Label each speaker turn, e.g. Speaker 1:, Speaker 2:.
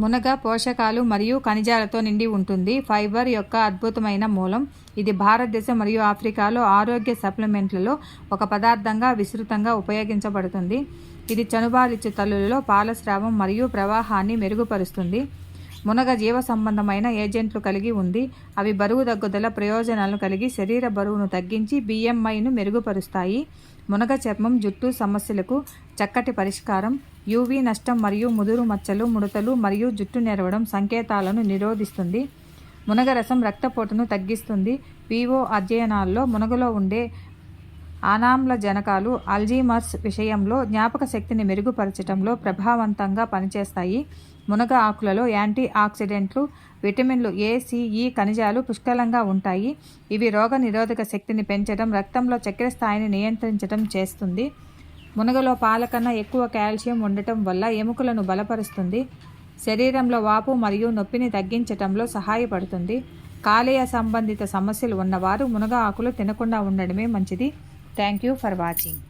Speaker 1: మునగ పోషకాలు మరియు ఖనిజాలతో నిండి ఉంటుంది. ఫైబర్ యొక్క అద్భుతమైన మూలం. ఇది భారతదేశం మరియు ఆఫ్రికాలో ఆరోగ్య సప్లిమెంట్లలో ఒక పదార్థంగా విస్తృతంగా ఉపయోగించబడుతుంది. ఇది చనుబాలిచ్చు తల్లులలో పాలస్రావం మరియు ప్రవాహాన్ని మెరుగుపరుస్తుంది. మునగ జీవ సంబంధమైన ఏజెంట్లు కలిగి ఉంది. అవి బరువు తగ్గుదల ప్రయోజనాలను కలిగి శరీర బరువును తగ్గించి బిఎంఐను మెరుగుపరుస్తాయి. మునగ చర్మం జుట్టు సమస్యలకు చక్కటి పరిష్కారం. యూవీ నష్టం మరియు ముదురు మచ్చలు ముడతలు మరియు జుట్టు నెరవడం సంకేతాలను నిరోధిస్తుంది. మునగ రసం రక్తపోటును తగ్గిస్తుంది. పీఓ అధ్యయనాల్లో మునగలో ఉండే ఆనామ్లజనకాలు అల్జీమర్స్ విషయంలో జ్ఞాపక శక్తిని మెరుగుపరచడంలో ప్రభావవంతంగా పనిచేస్తాయి. మునగ ఆకులలో యాంటీ ఆక్సిడెంట్లు విటమిన్లు ఏ సిఈ ఖనిజాలు పుష్కలంగా ఉంటాయి. ఇవి రోగ నిరోధక శక్తిని పెంచడం రక్తంలో చక్కెర స్థాయిని నియంత్రించడం చేస్తుంది. మునగలో పాల కన్నా ఎక్కువ కాల్షియం ఉండటం వల్ల ఎముకలను బలపరుస్తుంది. శరీరంలో వాపు మరియు నొప్పిని తగ్గించటంలో సహాయపడుతుంది. కాలేయ సంబంధిత సమస్యలు ఉన్నవారు మునగ ఆకులు తినకుండా ఉండడమే మంచిది. Thank you for watching.